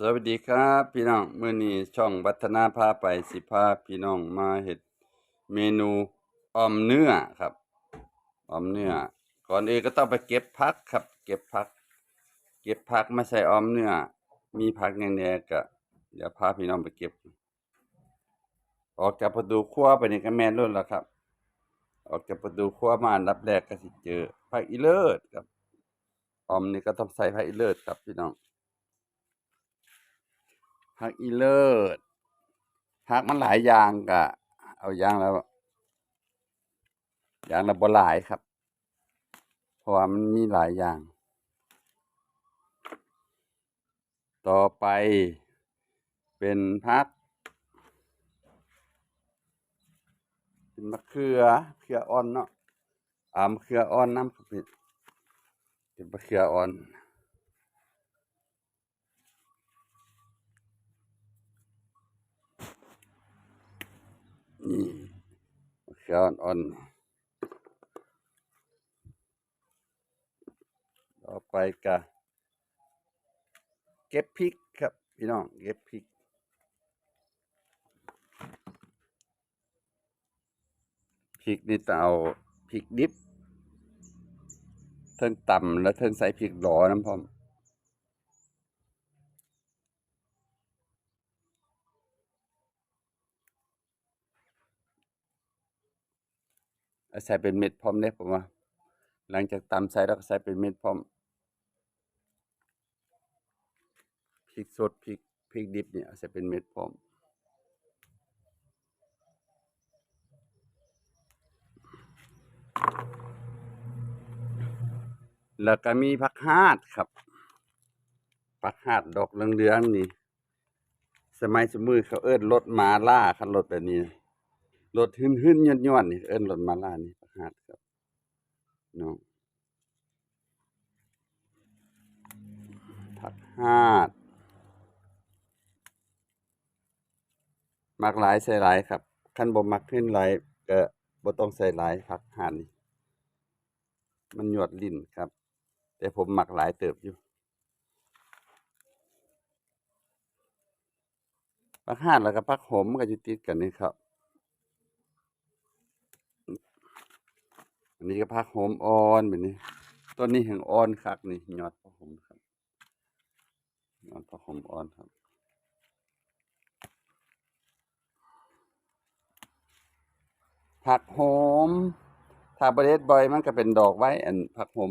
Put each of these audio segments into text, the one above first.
สวัสดีครับพี่น้องเมื้อนี้ช่องวัฒนาพาไปสิพาพี่น้องมาเฮ็ดเมนูออมเนื้อครับออมเนื้อก่อนอื่นก็ต้องไปเก็บผักครับ เก็บผัก เก็บผักมาใส่ออมเนื้อมีผักแน่ๆก็เดี๋ยวพาพี่น้องไปเก็บ ออกจากประตูครัวไปนี่ก็แม่นรุ่นแล้วครับ ออกจากประตูครัวมาอันดับแรกก็สิเจอผักอีเลิศครับออมนี่ก็ต้องใส่ผักอีเลิศครับพี่น้อง ผักอีเลิศผักมันหลายอย่างกะ เอาอย่างแล้วอย่างละบ่หลายครับ เพราะว่ามันมีหลายอย่าง ต่อไปเป็นผักเป็นมะเขือเขืออ่อนเนาะอ่ามะเขืออ่อนน้ำครับพี่เป็นมะเขืออ่อน นี่มะเขืออ่อนๆต่อไปกะเก็บพริกครับ พี่น้องเก็บพริกพริกนี่ต้องเอาพริกดิบเทิงต่ำแล้วเทิงใส่พริกหลอน้ำพร้อม ใส่เป็นเม็ดพร้อมเนี่ยผมว่า หลังจากตำใส่แล้วก็ใส่เป็นเม็ดพร้อมพริกสดพริกพริกดิบเนี่ยใส่เป็นเม็ดพร้อมแล้วก็มีผักฮาดครับผักฮาดดอกเหลืองๆนี่ สมัยสมือเขาเอิ้นรถมาล่าคันรถแบบนี้ รถหึ่นย้อนๆนี่เอิ้นรถมาล่านี่ผักฮาดครับน้องผักฮาดมักหลายใส่หลายครับคันบ่มักขึ้นหลายก็บ่ต้องใส่หลายผักฮาดนี่มันหยวดลิ้นครับ แต่ผมหมักหลายเติบอยู่ผักห่านแล้วก็ผักหอมมันก็อยู่ติดกันนี่ครับ นนี้ก็ผักหอมอ่อนแบบนี้ต้นนี้แห่งอ่อนคักนี่ยอดผักหอมครับยอดผักหอมอ่อนครับผักโหมถ้าประเด็ดบ่อยมันก็เป็นดอกไว้อันผักโหม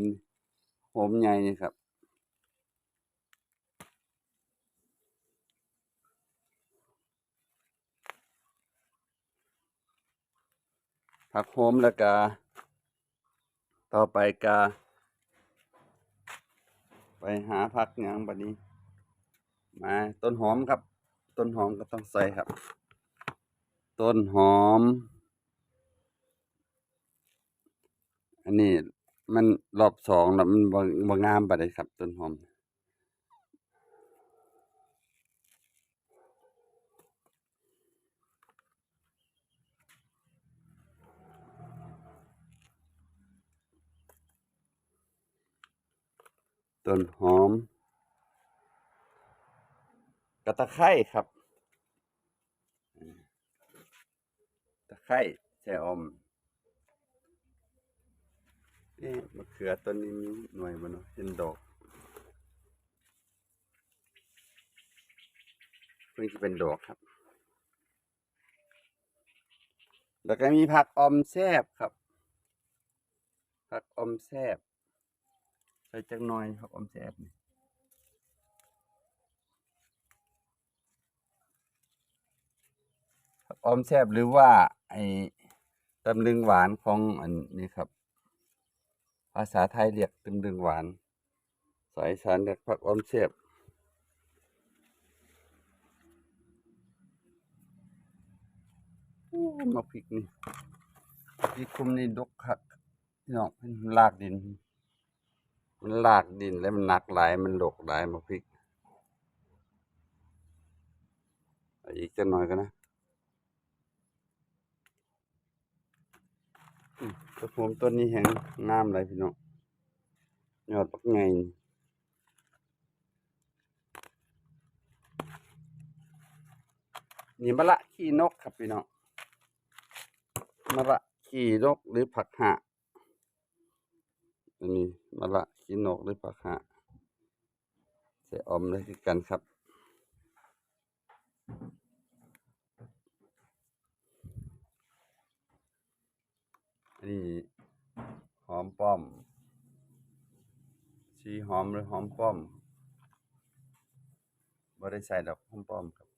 โหมใหญ่นี่ครับ ผักโหมแล้วก็ ต่อไปกาไปหาพักยังบัดนี้ มาต้นหอมครับ ต้นหอมก็ต้องใส่ครับ ต้นหอม อันนี้มันรอบสองแล้วมันบางงามปเลยครับ ต้นหอม ต้นหอม กระตะไคร้ครับตะไคร้แช่อมเอ๊ะมะเขือต้นนี้มีหน่วยบ่เนาะเห็นดอกเพิ่งจะเป็นดอกครับ แล้วก็มีผักอมแซบครับ ผักอมแซบ ส่จักหน่อยผักอมแซบนี่ผักออมแซบหรือว่า ไอ้ตำลึงหวานของอันนี้ครับ ภาษาไทยเรียกตำลึงหวานสายสานเรียกผักออมแซบมาพริกนี่พริกคุมนี่ดกคักพี่น้องมันลากดิน มันลากดินแล้วมันหนักหลายมันดกหลายมาพริก อีกจักหน่อยกันนะกระผมต้นนี้แห้งงามเลยพี่น้องยอดปักไงนี่มะละขี้นกครับพี่น้องมะละขี้นกหรือผักหะ อันนี้มะละขี้นกหรือผักหะใส่ออมได้คือกันครับอันนี้หอมป้อมชีหอมหรือหอมป้อมบ่ได้ใส่ดอกหอมป้อมครับ